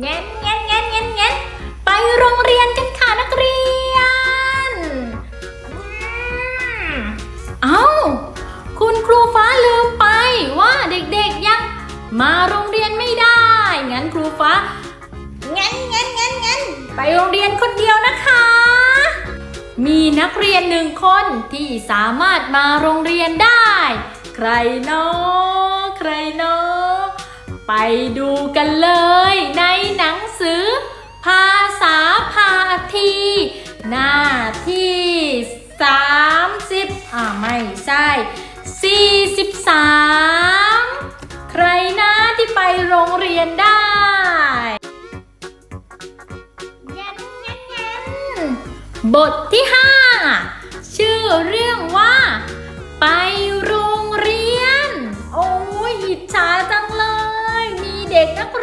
เงี้ยเงี้ยเงี้ยเงี้ยเงี้ยไปโรงเรียนกันค่ะนักเรียนอืมเอ้า คุณครูฟ้าลืมไปว่าเด็กๆยังมาโรงเรียนไม่ได้ งั้นครูฟ้างั้นงั้นงั้นงั้นไปโรงเรียนคนเดียวนะคะ มีนักเรียนหนึ่งคนที่สามารถมาโรงเรียนได้ ใครเนาะใครเนาะ ไปดูกันเลยในหนังสือ ภาษาพาที หน้าที่ 30 อ่าไม่ใช่ 43 ใครนะที่ไปโรงเรียนได้แง่นแง่นแง่นบทที่ 5 ชื่อเรื่องว่า ไป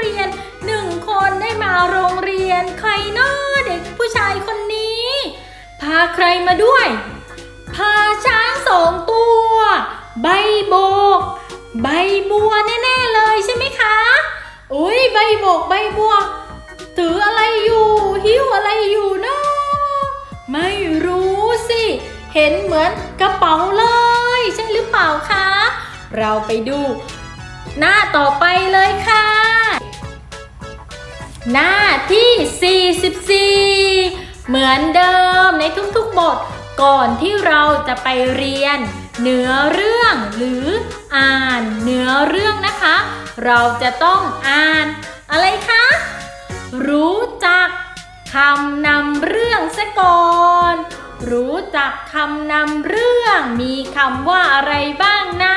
เรียนหนึ่งคนได้มาโรงเรียน ใครเนาะเด็กผู้ชายคนนี้ พาใครมาด้วย พาช้างสองตัว ใบโบก ใบบัวแน่ๆเลยใช่ไหมคะอุ้ยใบโบกใบบัว ถืออะไรอยู่หิ้วอะไรอยู่เนาะไม่รู้สิ เห็นเหมือนกระเป๋าเลย ใช่หรือเปล่าคะ เราไปดู หน้าต่อไปเลยค่ะ หน้าที่ 44 เหมือนเดิมในทุกๆบท ก่อนที่เราจะไปเรียน เนื้อเรื่องหรืออ่านเนื้อเรื่องนะคะ เราจะต้องอ่าน อะไรคะ รู้จักคำนำเรื่องซะก่อน รู้จักคำนำเรื่อง มีคำว่าอะไรบ้างนะ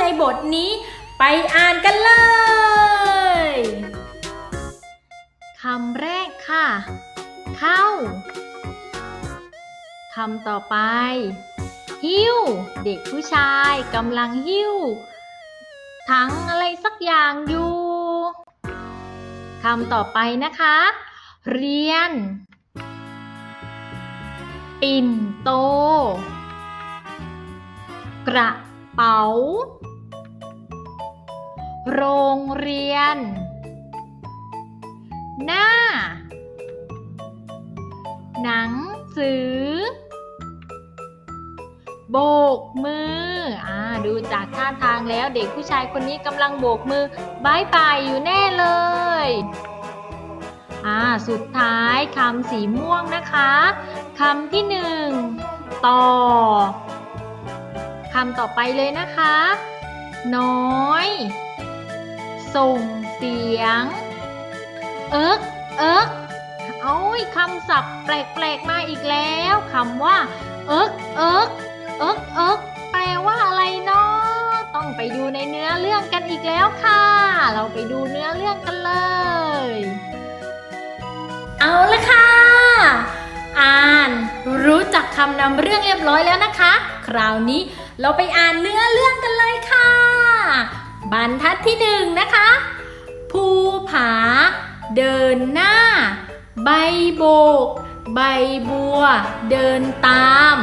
ในบทนี้ไปอ่านกันเลย คำแรกค่ะ เข้า คำต่อไป หิ้ว เด็กผู้ชายกำลังหิ้ว ถังอะไรสักอย่างอยู่คำต่อไปนะคะ เรียน ปิ่นโต กระเป๋า โรงเรียน สือ โบกมืออ่าดูจากท่าทางแล้วเด็กผู้ชายคนนี้กำลังโบกมือบายบายอยู่แน่เลยอ่าสุดท้ายคำสีม่วงนะคะคำที่หนึ่งต่อคำต่อไปเลยนะคะ น้อย ส่งเสียง เอิกเอิก โอ้ยคำศัพท์แปลกๆมาอีกแล้วคำว่าเอิกเอิกเอิกเอิกแปลว่าอะไรเนาะต้องไปดูในเนื้อเรื่องกันอีกแล้วค่ะ เราไปดูเนื้อเรื่องกันเลย เอาละค่ะ อ่านรู้จักคำนำเรื่องเรียบร้อยแล้วนะคะ คราวนี้เราไปอ่านเนื้อเรื่องกันเลยค่ะ บรรทัดที่หนึ่งนะคะ ภูผาเดินหน้า ใบโบก ใบบัว เดินตาม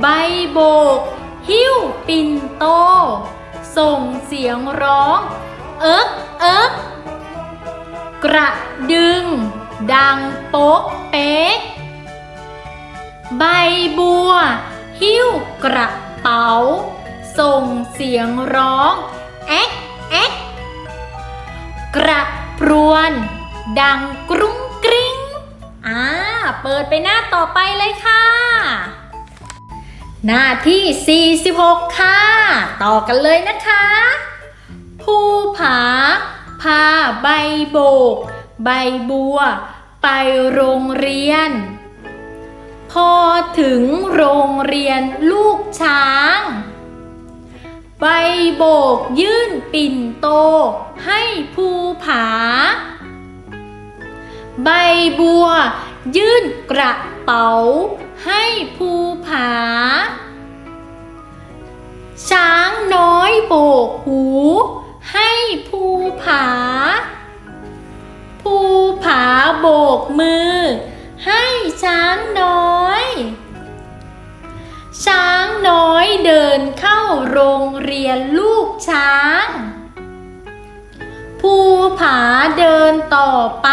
ใบโบก หิ้วปิ่นโต ส่งเสียงร้อง เอิกเอิกกระดึง ดังโป๊กเป๊ก ใบบัว หิ้วกระเป๋า ส่งเสียงร้อง แอ๊กแอ๊กกระพรวน ดังกรุ้งกริ้งอ่าเปิดไปหน้าต่อไปเลยค่ะ หน้าที่ 46 ค่ะ ต่อกันเลยนะคะภูผาพาใบโบก ใบบัว ไปโรงเรียน พอถึงโรงเรียนลูกช้าง ใบโบกยื่นปิ่นโต ให้ภูผา ใบบัว ยื่นกระเป๋า ให้ภูผา ช้างน้อยโบกหู ให้ภูผา ภูผาโบกมือ ให้ช้างน้อย ช้างน้อยเดินเข้าโรงเรียนลูกช้าง ภูผาเดินต่อไป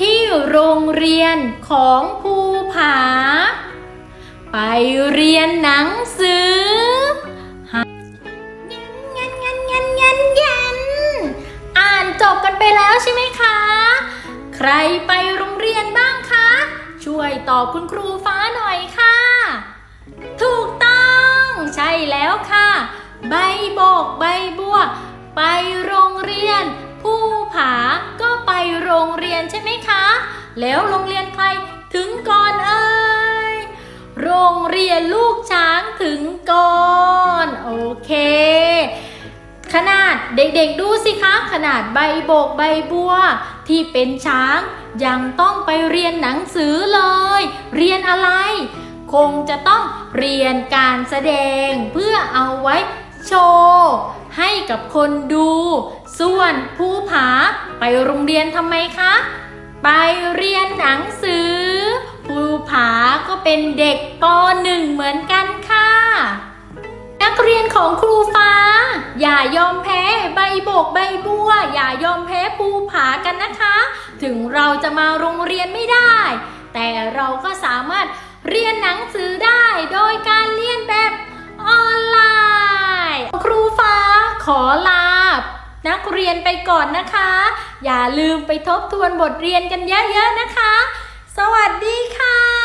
ที่โรงเรียนของภูผา ไปเรียนหนังสืองันงันงันงันงันอ่านจบกันไปแล้วใช่ไหมคะ ใครไปโรงเรียนบ้างคะ ช่วยตอบคุณครูฟ้าหน่อยค่ะ ถูกต้องใช่แล้วค่ะ ใบโบกใบบัว ไปโรงเรียน ผู้ผาก็ โรงเรียนใช่ไหมคะ แล้วโรงเรียนใครถึงก่อนเอ่ยโรงเรียนลูกช้างถึงก่อนโอเค ขนาดเด็กๆดูสิคะขนาดใบโบกใบบัว ที่เป็นช้างยังต้องไปเรียนหนังสือเลย เรียนอะไร คงจะต้องเรียนการแสดงเพื่อเอาไว้โชว์ให้กับคนดู ส่วนผู้ผา ไปโรงเรียนทำไมคะ ไปเรียนหนังสือ ภูผาก็เป็นเด็กป .1 เหมือนกันค่ะ นักเรียนของครูฟ้า อย่ายอมแพ้ใบโบกใบบัว อย่ายอมแพ้ภูผากันนะคะ ถึงเราจะมาโรงเรียนไม่ได้ แต่เราก็สามารถเรียนหนังสือได้โดยการเรียนแบบออนไลน์ ครูฟ้าขอลา นักเรียนไปก่อนนะคะ อย่าลืมไปทบทวนบทเรียนกันเยอะๆนะคะ สวัสดีค่ะ